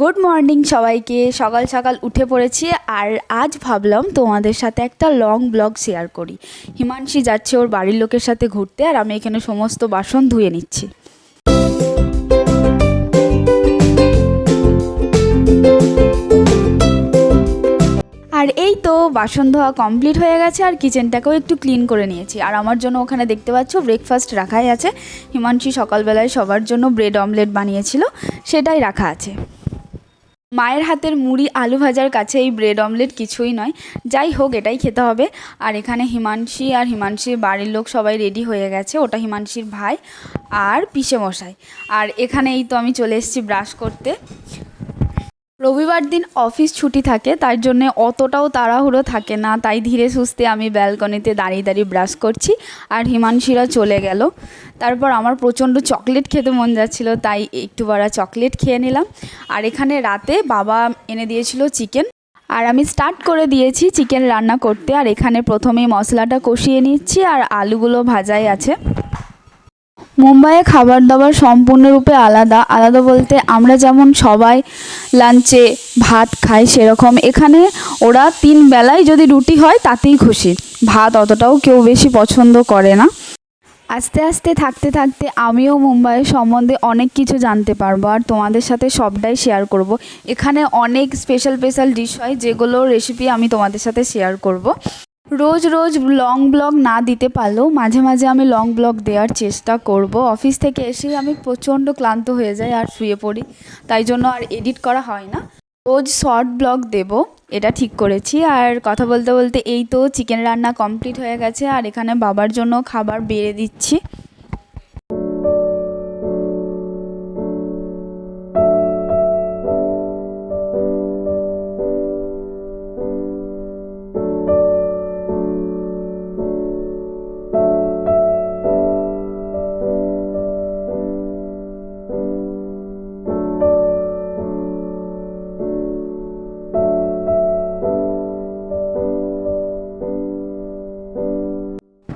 Good morning সবাইকে। সকাল সকাল উঠে পড়েছি আর আজ ভাবলাম তোমাদের সাথে একটা লং ব্লগ শেয়ার করি। হিমাংশী যাচ্ছে ওর বাড়ির লোকের সাথে ঘুরতে আর আমি এখানে সমস্ত বাসন ধুয়ে নিচ্ছি। আর এই তো বাসন ধোয়া কমপ্লিট হয়ে গেছে আর কিচেনটাকেও একটু ক্লিন করে নিয়েছি। আর আমার জন্য ওখানে দেখতে পাচ্ছ ব্রেকফাস্ট রাখাই আছে। হিমাংশী সকালবেলায় সবার জন্য ব্রেড অমলেট বানিয়েছিল। সেটাই রাখা আছে। মায়ের হাতের মুড়ি আলু ভাজার কাছে এই ব্রেড অমলেট কিছুই নয়। যাই হোক, এটাই খেতে হবে। আর এখানে হিমাংশী আর হিমাংশীর বাড়ির লোক সবাই রেডি হয়ে গেছে। ওটা হিমাংশীর ভাই আর পিসে মশাই আর এখানে এই তো আমি চলে এসেছি ব্রাশ করতে। রবিবার দিন অফিস ছুটি থাকে তার জন্য অতটাও তাড়াহুড়ো থাকে না। তাই ধীরে সুস্থে আমি ব্যালকনিতে দাঁড়িয়ে দাঁড়িয়ে ব্রাশ করছি আর হিমাংশীরা চলে গেল। তারপর আমার প্রচণ্ড চকলেট খেতে মন যাচ্ছিল, তাই একটু বারা চকলেট খেয়ে নিলাম। আর এখানে রাতে বাবা এনে দিয়েছিল চিকেন। আর আমি স্টার্ট করে দিয়েছি চিকেন রান্না করতে। আর এখানে প্রথমেই মশলাটা কষিয়ে নিচ্ছি আর আলুগুলো ভাজাই আছে। মুম্বাইয়ে খাবার দাবার সম্পূর্ণরূপে আলাদা আলাদা বলতে আমরা যেমন সবাই লাঞ্চে ভাত খাই সেরকম এখানে ওরা তিন বেলায় যদি রুটি হয় তাতেই খুশি ভাত অতটাও কেউ বেশি পছন্দ করে না আস্তে আস্তে থাকতে থাকতে আমিও মুম্বাইয়ের সম্বন্ধে অনেক কিছু জানতে পারব আর তোমাদের সাথে সবটাই শেয়ার করব। এখানে অনেক স্পেশাল স্পেশাল ডিশ হয় যেগুলো রেসিপি আমি তোমাদের সাথে শেয়ার করব। রোজ রোজ লং ব্লগ না দিতে পারলেও মাঝে মাঝে আমি লং ব্লগ দেওয়ার চেষ্টা করব। অফিস থেকে এসে আমি প্রচণ্ড ক্লান্ত হয়ে যাই আর শুয়ে পড়ি। তাই জন্য আর এডিট করা হয় না। রোজ শর্ট ব্লগ দেব, এটা ঠিক করেছি। আর কথা বলতে বলতে এই তো চিকেন রান্না কমপ্লিট হয়ে গেছে। আর এখানে বাবার জন্য খাবার বেড়ে দিচ্ছি।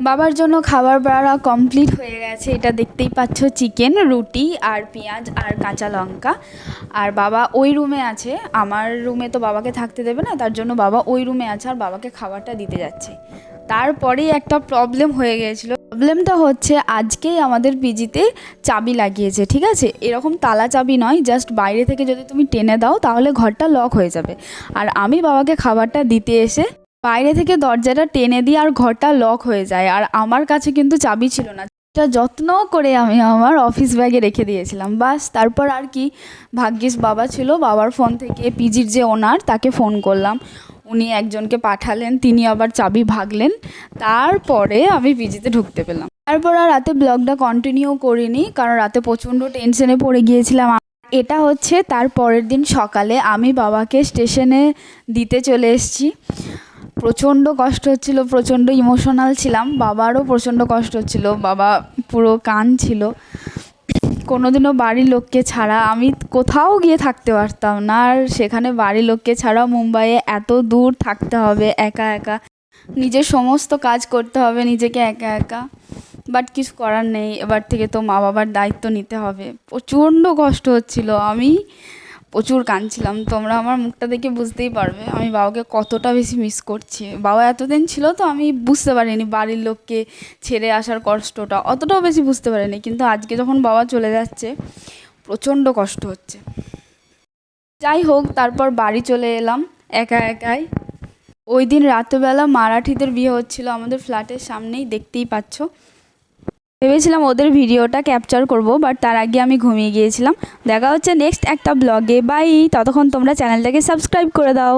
বাবার জন্য খাবার বাড়া কমপ্লিট হয়ে গেছে। এটা দেখতেই পাচ্ছ চিকেন রুটি আর পেঁয়াজ আর কাঁচা লঙ্কা। আর বাবা ওই রুমে আছে। আমার রুমে তো বাবাকে থাকতে দেবে না, তার জন্য বাবা ওই রুমে আছে আর বাবাকে খাবারটা দিতে যাচ্ছে। তারপরেই একটা প্রবলেম হয়ে গিয়েছিল। প্রবলেমটা হচ্ছে, আজকেই আমাদের পিজিতে চাবি লাগিয়েছে, ঠিক আছে? এরকম তালা চাবি নয় জাস্ট বাইরে থেকে যদি তুমি টেনে দাও, তাহলে ঘরটা লক হয়ে যাবে। আর আমি বাবাকে খাবারটা দিতে এসে বাইরে থেকে দরজাটা টেনে দিই আর ঘরটা লক হয়ে যায়। আর আমার কাছে কিন্তু চাবি ছিল না। এটা যত্ন করে আমি আমার অফিস ব্যাগে রেখে দিয়েছিলাম। বাস, তারপর আর কি ভাগ্যিস বাবা ছিল। বাবার ফোন থেকে পিজির যে ওনার তাকে ফোন করলাম। উনি একজনকে পাঠালেন, তিনি আবার চাবি ভাগলেন। তারপরে আমি পিজিতে ঢুকতে পেলাম। তারপর আর রাতে ব্লগটা কন্টিনিউ করিনি, কারণ রাতে প্রচণ্ড টেনশনে পড়ে গিয়েছিলাম। এটা হচ্ছে তার পরের দিন সকালে আমি বাবাকে স্টেশনে দিতে চলে এসেছি। প্রচণ্ড কষ্ট হচ্ছিল, প্রচণ্ড ইমোশনাল ছিলাম, বাবারও প্রচণ্ড কষ্ট হচ্ছিল, বাবা পুরো কান ছিল। কোনোদিনও বাড়ির লোককে ছাড়া আমি কোথাও গিয়ে থাকতে পারতাম না, আর সেখানে বাড়ির লোককে ছাড়া মুম্বাইয়ে এত দূর থাকতে হবে, একা একা। নিজের সমস্ত কাজ করতে হবে, নিজেকে একা একা। বাট কিছু করার নেই, এবার থেকে তো মা বাবার দায়িত্ব নিতে হবে। প্রচণ্ড কষ্ট হচ্ছিল, আমি প্রচুর কাঁদছিলাম। তোমরা আমার মুখটা দেখে বুঝতেই পারবে। আমি বাবাকে কতটা বেশি মিস করছি। বাবা এতদিন ছিল তো আমি বুঝতে পারিনি বাড়ির লোককে ছেড়ে আসার কষ্টটা। অতটাও বেশি বুঝতে পারিনি। কিন্তু আজকে যখন বাবা চলে যাচ্ছে, প্রচণ্ড কষ্ট হচ্ছে। যাই হোক, তারপর বাড়ি চলে এলাম একা একাই। ওই দিন রাত্রেবেলা মারাঠিদের বিয়ে হচ্ছিল আমাদের ফ্ল্যাটের সামনেই, দেখতেই পাচ্ছ। ভেবেছিলাম ওদের ভিডিওটা ক্যাপচার করব বাট তার আগে আমি ঘুমিয়ে গিয়েছিলাম। দেখা হচ্ছে নেক্সট একটা ব্লগে বাই ততক্ষণ তোমরা চ্যানেলটাকে সাবস্ক্রাইব করে দাও।